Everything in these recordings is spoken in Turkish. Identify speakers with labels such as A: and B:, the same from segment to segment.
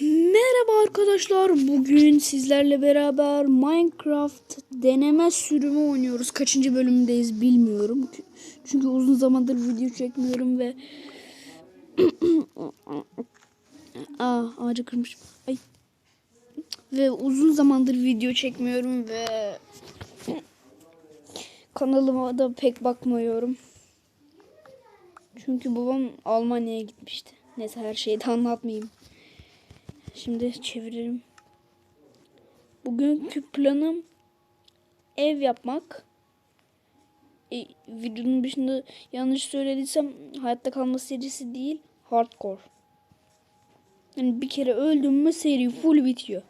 A: Merhaba arkadaşlar. Bugün sizlerle beraber Minecraft deneme sürümü oynuyoruz. Kaçıncı bölümündeyiz bilmiyorum. Çünkü uzun zamandır video çekmiyorum ve Aa, ağacı kırmışım. Ay. Ve uzun zamandır video çekmiyorum ve kanalıma da pek bakmıyorum. Çünkü babam Almanya'ya gitmişti. Neyse her şeyi de anlatmayayım. Şimdi çeviririm. Bugünkü planım ev yapmak. E, videonun başında yanlış söylediysem hayatta kalma serisi değil hardcore. Yani bir kere öldüm mü seri full bitiyor.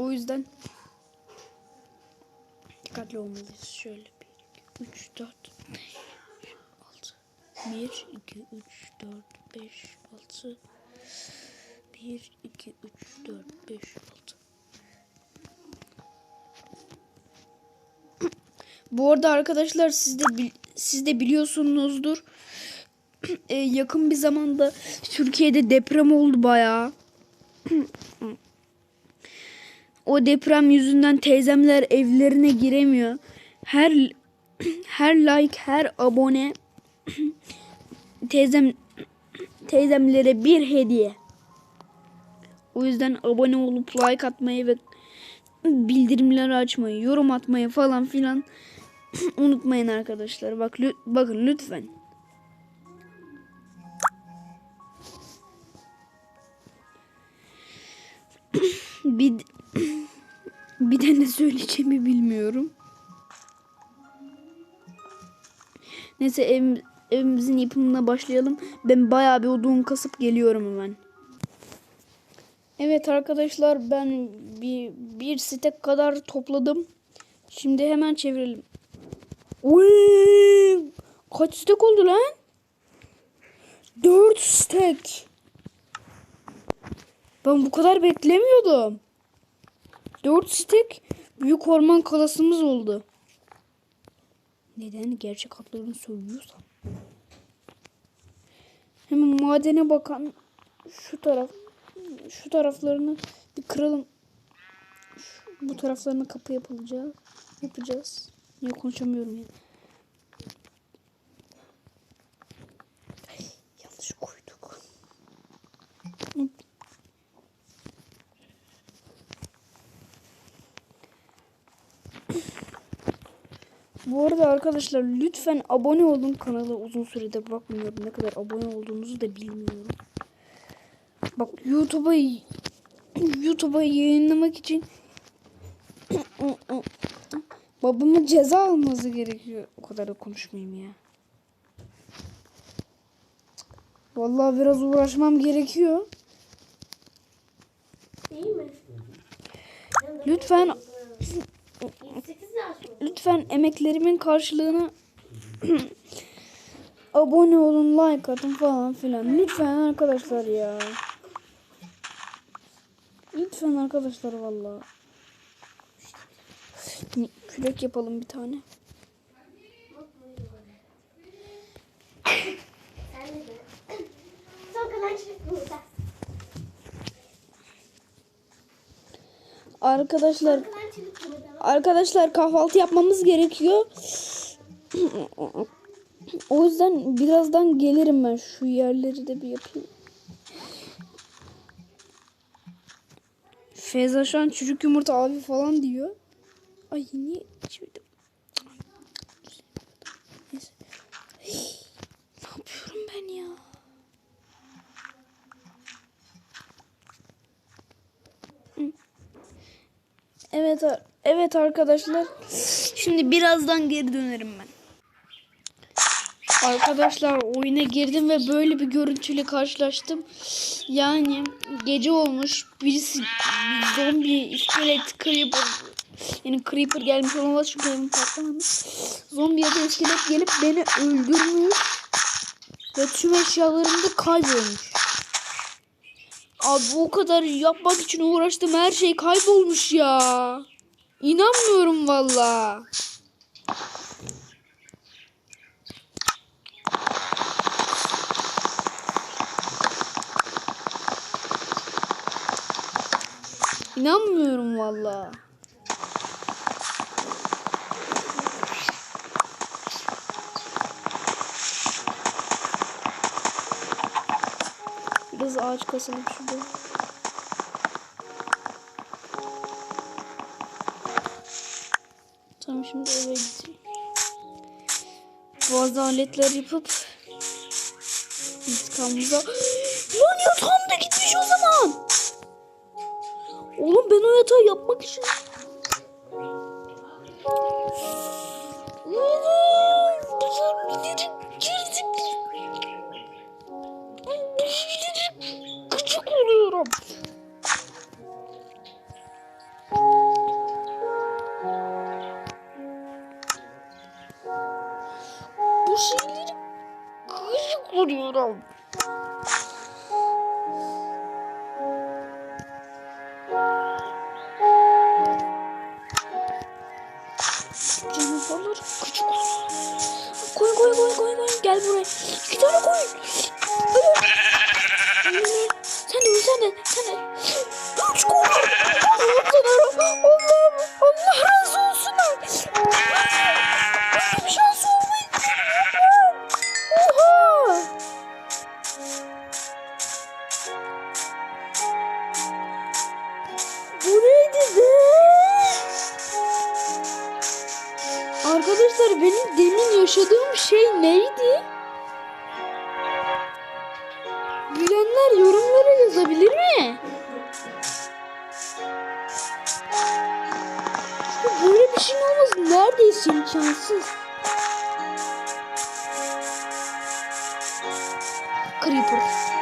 A: O yüzden dikkatli olmalıyız. Şöyle 1, 2, 3, 4, 6. 1, 2, 3, 4, 5, 6. 1, 2, 3, 4, 5, 6. Bu arada arkadaşlar siz de siz de biliyorsunuzdur. Ee, yakın bir zamanda Türkiye'de deprem oldu bayağı. o deprem yüzünden teyzemler evlerine giremiyor. Her her like, her abone teyzem teyzemlere bir hediye. O yüzden abone olup like atmayı ve bildirimleri açmayı, yorum atmayı falan filan unutmayın arkadaşlar. Bak lü- bakın lütfen. bir bir de ne söyleyeceğimi bilmiyorum. Neyse ev, evimizin yapımına başlayalım. Ben bayağı bir odun kasıp geliyorum hemen. Evet arkadaşlar ben bir, bir stek kadar topladım. Şimdi hemen çevirelim. Uy, kaç stek oldu lan? 4 stek. Ben bu kadar beklemiyordum. 4 stek büyük orman kalasımız oldu. Neden gerçek adlarını söylüyorsam. Hemen madene bakan şu taraf şu taraflarını bir kıralım. Şu, bu taraflarına kapı yapılacak. Yapacağız. Niye konuşamıyorum ya. Ay, yanlış koyduk. Bu arada arkadaşlar lütfen abone olun kanala uzun süredir bakmıyorum ne kadar abone olduğunuzu da bilmiyorum. Bak YouTube'a YouTube'a yayınlamak için babamın ceza alması gerekiyor. O kadar da konuşmayayım ya. Vallahi biraz uğraşmam gerekiyor. Lütfen
B: 8 yaş mı?
A: Lütfen emeklerimin karşılığını abone olun, like atın falan filan. Lütfen arkadaşlar ya. Lütfen arkadaşlar vallahi. Kürek yapalım bir tane. Arkadaşlar Arkadaşlar kahvaltı yapmamız gerekiyor. O yüzden birazdan gelirim ben. Şu yerleri de bir yapayım. Feyza şu an çocuk yumurta abi falan diyor. Ay niye içmedim? Neyse. Ne yapıyorum ben ya? Evet, evet arkadaşlar. Şimdi birazdan geri dönerim ben. Arkadaşlar oyuna girdim ve böyle bir görüntüyle karşılaştım. Yani gece olmuş. Birisi bir zombi, iskelet, creeper yani creeper gelmiş olamaz çünkü evim patlamamış. Zombi ya da iskelet gelip beni öldürmüş. Ve tüm eşyalarım da kaybolmuş. Abi o kadar yapmak için uğraştım her şey kaybolmuş ya. İnanmıyorum valla. İnanmıyorum valla. Biraz ağaç kasalım şurada. Tamam şimdi eve gideyim. Bazı aletler yapıp intikamımıza... Lan yatağım da gitmiş o zaman. Oğlum ben o yatağı yapmak için... gel buraya. İki tane koyun. Arkadaşlar benim demin yaşadığım şey neydi? Bilenler yorumlara yazabilir mi? Böyle bir şeyin olması neredeyse imkansız. Creeper.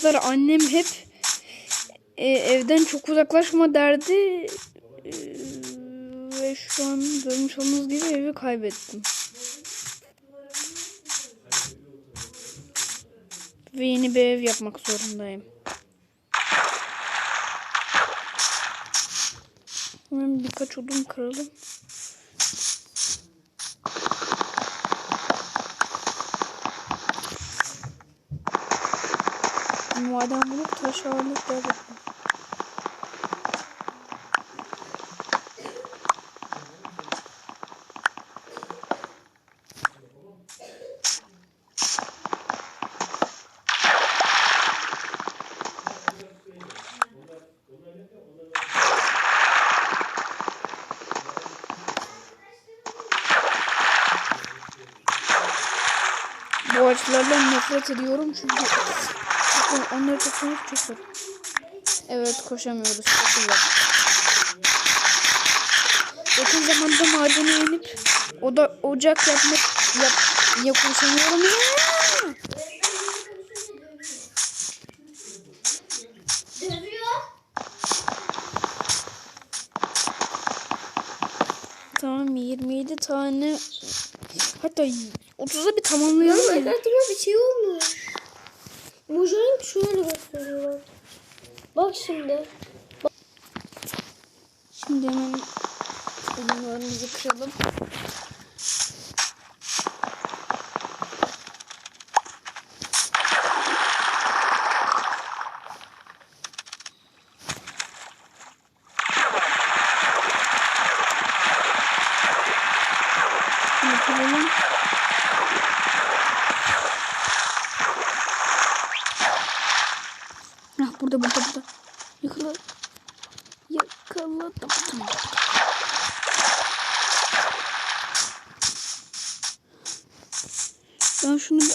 A: Arkadaşlar annem hep e, evden çok uzaklaşma derdi E, ve şu an görmüş olduğunuz gibi evi kaybettim. Ve yeni bir ev yapmak zorundayım. Hemen birkaç odun kıralım. Maden bulup taş aletler yapalım. Bu ağaçlardan nefret ediyorum çünkü çünkü onları toplamak çok zor. Evet koşamıyoruz. Çok zor. Yakın zamanda madene inip o da ocak yapmak yap, ya koşamıyorum ya. Tamam 27 tane hatta 30'a bir tamamlayalım ya.
B: Bir şey olmuyor. Mojang şöyle gösteriyor. bak. Bak şimdi.
A: Şimdi hemen odunlarımızı kıralım.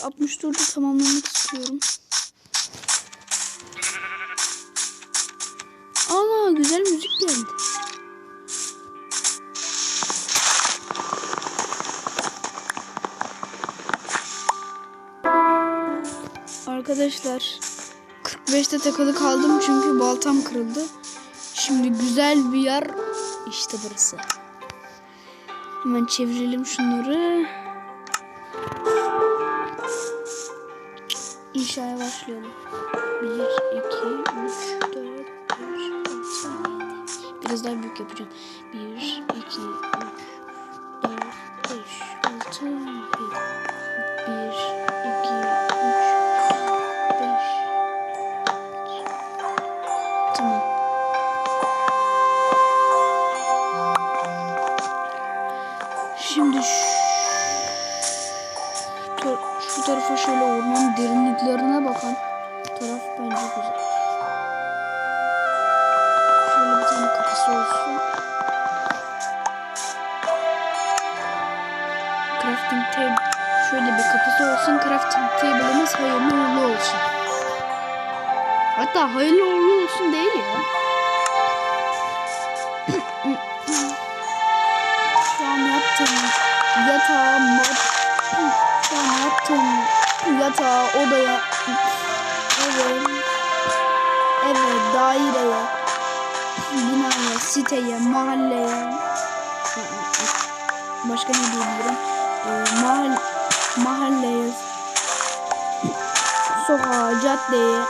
A: 64'ü tamamlamak istiyorum. Aa güzel müzik geldi. Arkadaşlar 45'te takılı kaldım çünkü baltam kırıldı. Şimdi güzel bir yer işte burası. Hemen çevirelim şunları. İnşaya başlayalım. 1, 2, 3, 4, 5, 6, 7. Biraz daha büyük yapacağım. 1, 2, 3, 4, 5, 6, 7. 1, 2, 3, 5. Tamam. Şimdi şu tarafa şöyle ormanın derinliklerine bakan taraf bence güzel. Şöyle bir tane kapısı olsun. Crafting table şöyle bir kapısı olsun. Crafting table'ımız hayırlı uğurlu olsun. Hatta hayırlı uğurlu olsun değil ya. Şu an yattım. Yatağa mat. An yattım. Yatağa, odaya. Eve. Eve, daireye. Binaya, siteye, mahalleye. Başka ne diyebilirim? Ee, mahal, mahalleye. Sokağa, caddeye.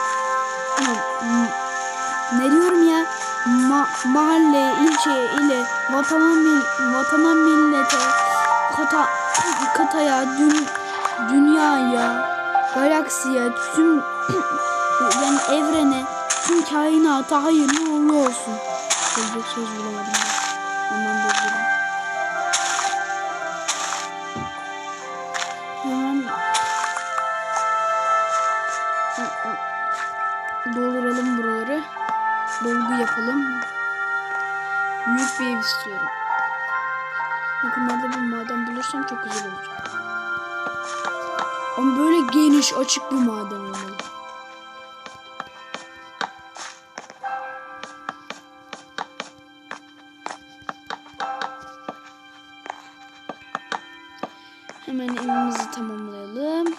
A: Ne diyorum ya? Ma mahalle, ilçe, ile, vatana, mil vatana millete, kata, kıtaya, dün dünyaya, galaksiye, tüm yani evrene, tüm kainata hayırlı uğurlu olsun. Söyleyecek söz bulamadım. Ondan bozuldu. Yakınlarda bir maden bulursam çok güzel olacak. Ama böyle geniş, açık bir maden olmalı. Hemen evimizi tamamlayalım.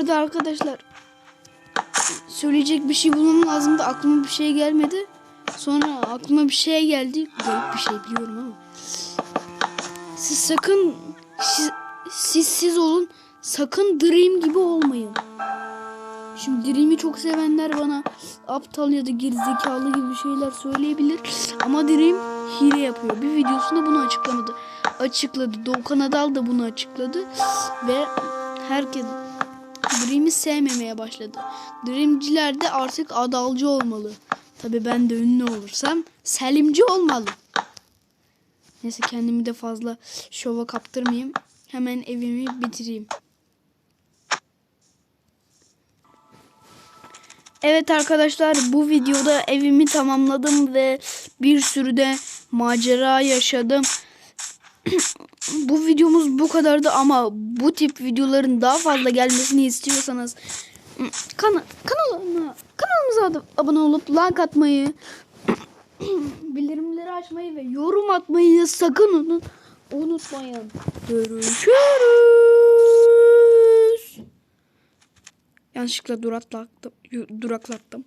A: Arada arkadaşlar söyleyecek bir şey bulmam lazım da aklıma bir şey gelmedi. Sonra aklıma bir şey geldi. Garip bir şey biliyorum ama. Siz sakın siz, siz siz olun. Sakın Dream gibi olmayın. Şimdi Dream'i çok sevenler bana aptal ya da gerizekalı gibi şeyler söyleyebilir. Ama Dream hile yapıyor. Bir videosunda bunu açıklamadı. Açıkladı. Doğukan Adal da bunu açıkladı. Ve herkes Dream'i sevmemeye başladı. Dreamciler de artık adalcı olmalı. Tabi ben de ünlü olursam Selimci olmalı. Neyse kendimi de fazla şova kaptırmayayım. Hemen evimi bitireyim. Evet arkadaşlar bu videoda evimi tamamladım ve bir sürü de macera yaşadım. Bu videomuz bu kadardı ama bu tip videoların daha fazla gelmesini istiyorsanız kana kanalıma kanalımıza abone olup like atmayı bildirimleri açmayı ve yorum atmayı sakın unut unutmayın. Görüşürüz. Yanlışlıkla duraklattım. Duraklattım.